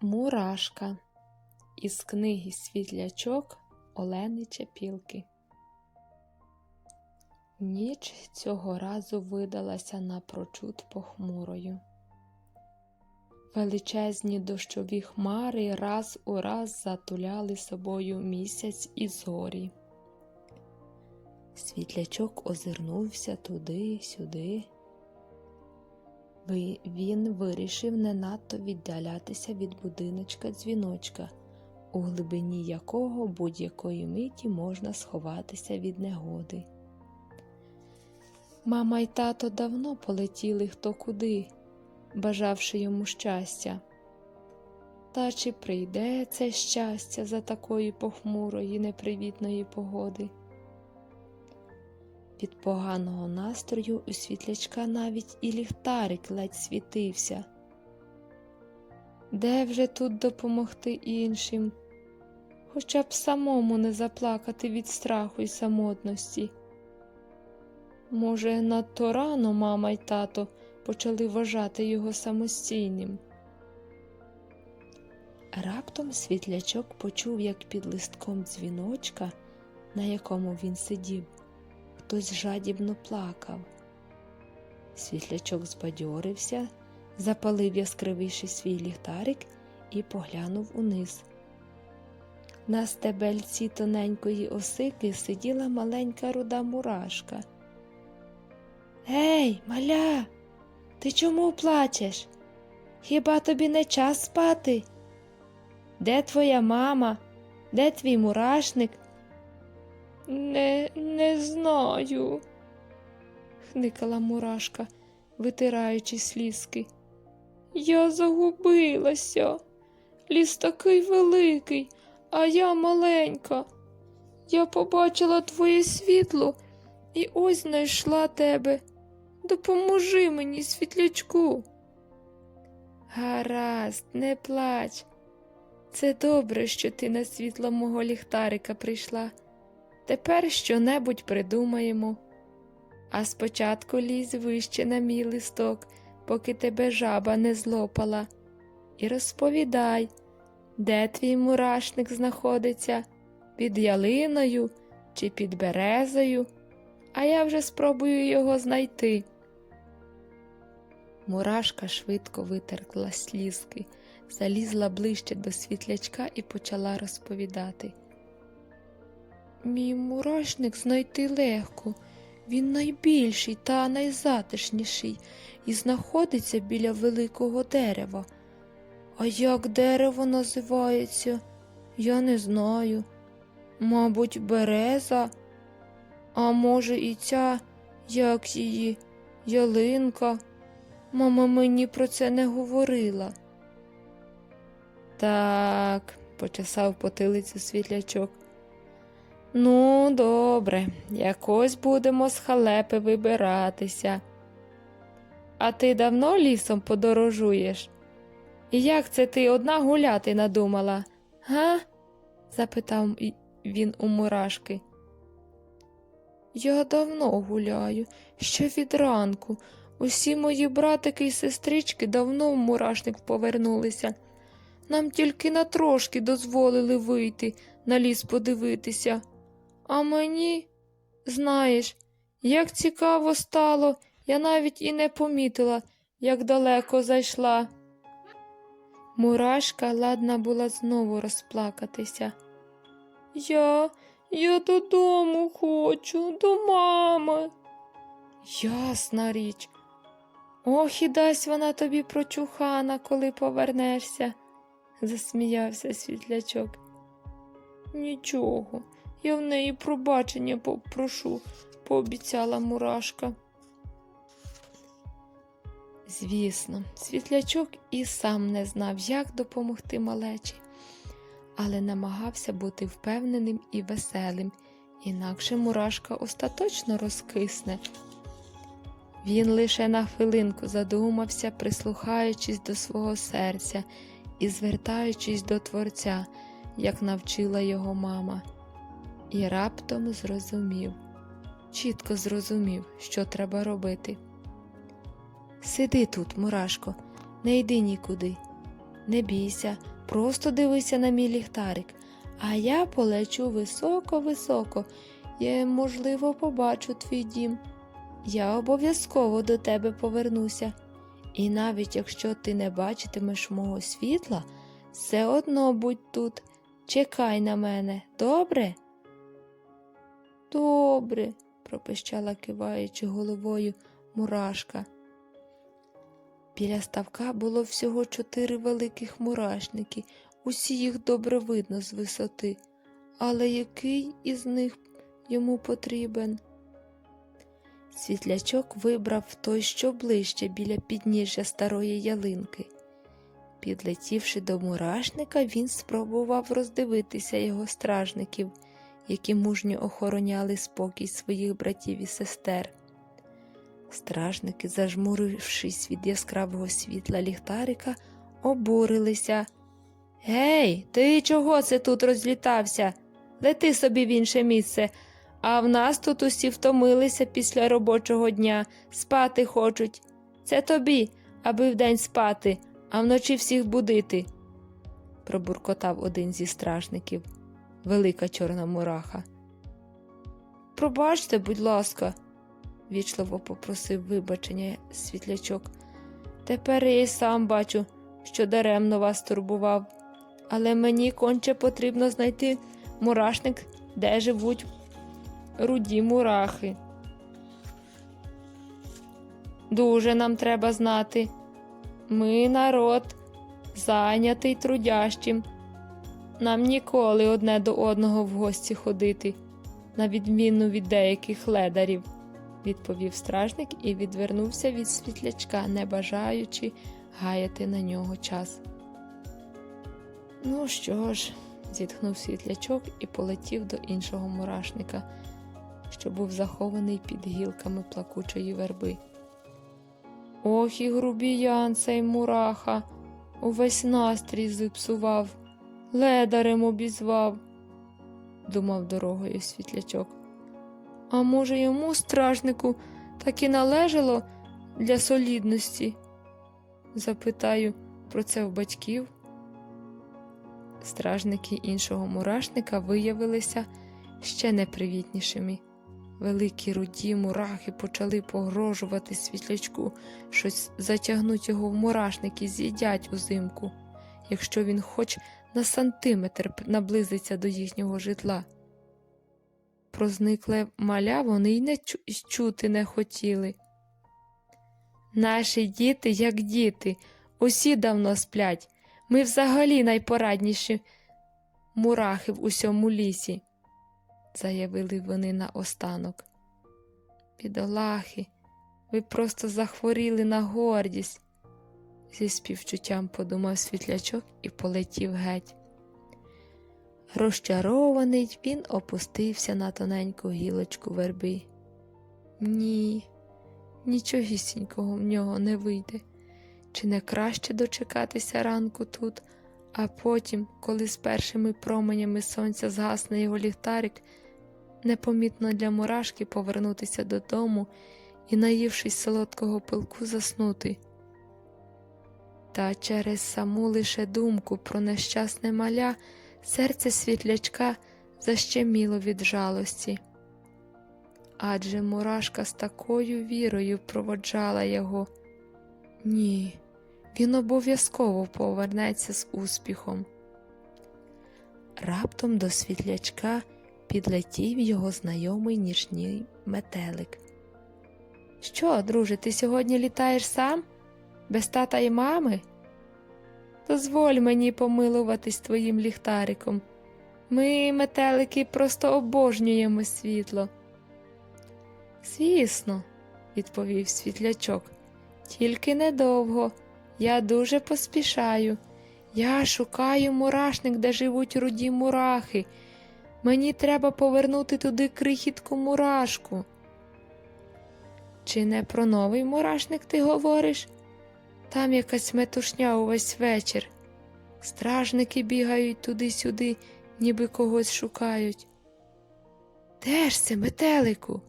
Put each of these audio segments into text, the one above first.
Мурашка із книги Світлячок Олени Чепілки. Ніч цього разу видалася напрочуд похмурою. Величезні дощові хмари раз у раз затуляли собою місяць і зорі. Світлячок озирнувся туди-сюди. Ви- Він вирішив не надто віддалятися від будиночка дзвіночка, у глибині якого будь-якої миті можна сховатися від негоди. Мама й тато давно полетіли хто куди, бажавши йому щастя. Та чи прийде це щастя за такої похмурої, непривітної погоди? Від поганого настрою у світлячка навіть і ліхтарик ледь світився. Де вже тут допомогти іншим, хоча б самому не заплакати від страху й самотності? Може, надто рано мама й тато почали вважати його самостійним. Раптом світлячок почув, як під листком дзвіночка, на якому він сидів, хтось жадібно плакав. Світлячок збадьорився, запалив яскравіший свій ліхтарик і поглянув униз. На стебельці тоненької осики сиділа маленька руда мурашка. Гей, маля, ти чому плачеш? Хіба тобі не час спати? Де твоя мама? Де твій мурашник? Не, не знаю, хникала мурашка, витираючи слізки. Я загубилася. Ліс такий великий, а я маленька. Я побачила твоє світло і ось знайшла тебе. Допоможи мені, світлячку. Гаразд, не плач. Це добре, що ти на світло мого ліхтарика прийшла. Тепер щонебудь придумаємо. А спочатку лізь вище на мій листок, поки тебе жаба не злопала, і розповідай, де твій мурашник знаходиться, під ялиною чи під березою, а я вже спробую його знайти. Мурашка швидко витеркла слізки, залізла ближче до світлячка і почала розповідати. Мій мурашник знайти легко, він найбільший та найзатишніший і знаходиться біля великого дерева. А як дерево називається, я не знаю. Мабуть, береза, а може, і ця, як її, ялинка. Мама мені про це не говорила. Так, почесав потилицю світлячок. Ну, добре, якось будемо з халепи вибиратися. А ти давно лісом подорожуєш? І як це ти одна гуляти надумала? Га? запитав він у мурашки. Я давно гуляю, ще від ранку. Усі мої братики і сестрички давно в мурашник повернулися. Нам тільки на трошки дозволили вийти на ліс подивитися. А мені, знаєш, як цікаво стало, я навіть і не помітила, як далеко зайшла. Мурашка ладна була знову розплакатися. Я, я додому хочу, до мами. Ясна річ. Ох, і дасть вона тобі прочухана, коли повернешся, засміявся світлячок. Нічого, я в неї пробачення попрошу, пообіцяла мурашка. Звісно, світлячок і сам не знав, як допомогти малечі, але намагався бути впевненим і веселим, інакше мурашка остаточно розкисне. Він лише на хвилинку задумався, прислухаючись до свого серця і звертаючись до Творця, як навчила його мама, і раптом зрозумів, чітко зрозумів, що треба робити. Сиди тут, мурашко, не йди нікуди. Не бійся, просто дивися на мій ліхтарик, а я полечу високо-високо. Я, можливо, побачу твій дім. Я обов'язково до тебе повернуся. І навіть якщо ти не бачитимеш мого світла, все одно будь тут, чекай на мене, добре? Добре, пропищала киваючи головою мурашка. Біля ставка було всього чотири великих мурашники, усі їх добре видно з висоти, але який із них йому потрібен? Світлячок вибрав той, що ближче біля підніжжя старої ялинки. Підлетівши до мурашника, він спробував роздивитися його стражників, які мужньо охороняли спокій своїх братів і сестер. Стражники, зажмурившись від яскравого світла ліхтарика, обурилися. Гей, ти чого це тут розлітався? Лети собі в інше місце, а в нас тут усі втомилися після робочого дня, спати хочуть. Це тобі, аби вдень спати, а вночі всіх будити, пробуркотав один зі стражників, велика чорна мураха. Пробачте, будь ласка, вічливо попросив вибачення світлячок. Тепер я й сам бачу, що даремно вас турбував, але мені конче потрібно знайти мурашник, де живуть руді мурахи. Дуже нам треба знати. Ми народ, зайнятий трудящим. Нам ніколи одне до одного в гості ходити, на відміну від деяких ледарів, відповів стражник і відвернувся від світлячка, не бажаючи гаяти на нього час. Ну що ж, зітхнув світлячок і полетів до іншого мурашника, що був захований під гілками плакучої верби. Ох і грубіян цей мураха, увесь настрій зіпсував, ледарем обізвав, думав дорогою світлячок. А може, йому, стражнику, так і належало для солідності? Запитаю про це в батьків. Стражники іншого мурашника виявилися ще непривітнішими. Великі руді мурахи почали погрожувати світлячку, що затягнуть його в мурашник і з'їдять узимку, якщо він хоч на сантиметр наблизиться до їхнього житла. Про зникле маля вони й не чу- чути не хотіли. Наші діти, як діти, усі давно сплять. Ми взагалі найпорадніші мурахи в усьому лісі заявили вони наостанок. Бідолахи, ви просто захворіли на гордість, зі співчуттям подумав світлячок і полетів геть. Розчарований він опустився на тоненьку гілочку верби. Ні, нічогісінького в нього не вийде. Чи не краще дочекатися ранку тут, а потім, коли з першими променями сонця згасне його ліхтарик, непомітно для мурашки повернутися додому і, наївшись солодкого пилку, заснути. Та через саму лише думку про нещасне маля серце світлячка защеміло від жалості. Адже мурашка з такою вірою проводжала його. Ні, він обов'язково повернеться з успіхом. Раптом до світлячка підлетів його знайомий ніжній метелик. Що, друже, ти сьогодні літаєш сам? Без тата і мами? Дозволь мені помилуватись твоїм ліхтариком. Ми, метелики, просто обожнюємо світло. Звісно, відповів світлячок. Тільки недовго. Я дуже поспішаю. Я шукаю мурашник, де живуть руді мурахи. Мені треба повернути туди крихітку мурашку. Чи не про новий мурашник ти говориш? Там якась метушня увесь вечір. Стражники бігають туди-сюди, ніби когось шукають. Де ж це, метелику?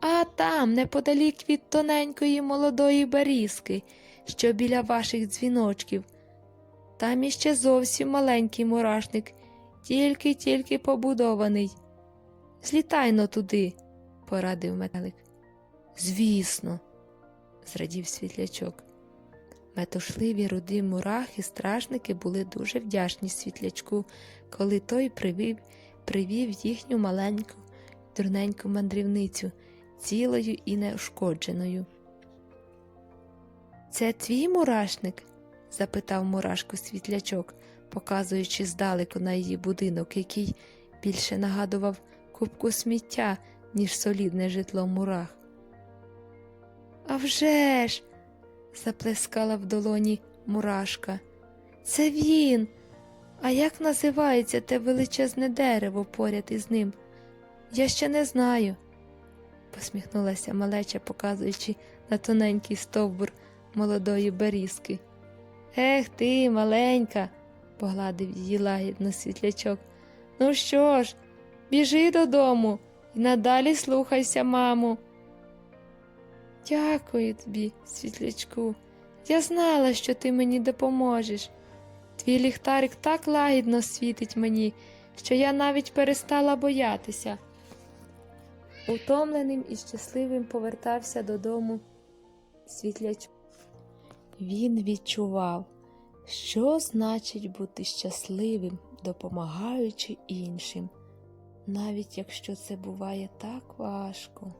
А там, неподалік від тоненької молодої берізки, що біля ваших дзвіночків. Там іще зовсім маленький мурашник, тільки-тільки побудований. Злітай но туди, порадив метелик. Звісно, зрадів світлячок. Метушливі руді мурахи, стражники були дуже вдячні світлячку, коли той привів, привів їхню маленьку, дурненьку мандрівницю, цілою і неушкодженою. Це твій мурашник? запитав мурашку світлячок, показуючи здалеку на її будинок, який більше нагадував кубку сміття, ніж солідне житло мурах. «А вже ж!» – заплескала в долоні мурашка. Це він. А як називається те величезне дерево поряд із ним? Я ще не знаю, посміхнулася малеча, показуючи на тоненький стовбур молодої берізки. Ех ти, маленька, погладив її лагідно світлячок. Ну що ж, біжи додому і надалі слухайся, маму. Дякую тобі, світлячку. Я знала, що ти мені допоможеш. Твій ліхтарик так лагідно світить мені, що я навіть перестала боятися. Утомленим і щасливим повертався додому світлячок. Він відчував, що значить бути щасливим, допомагаючи іншим, навіть якщо це буває так важко.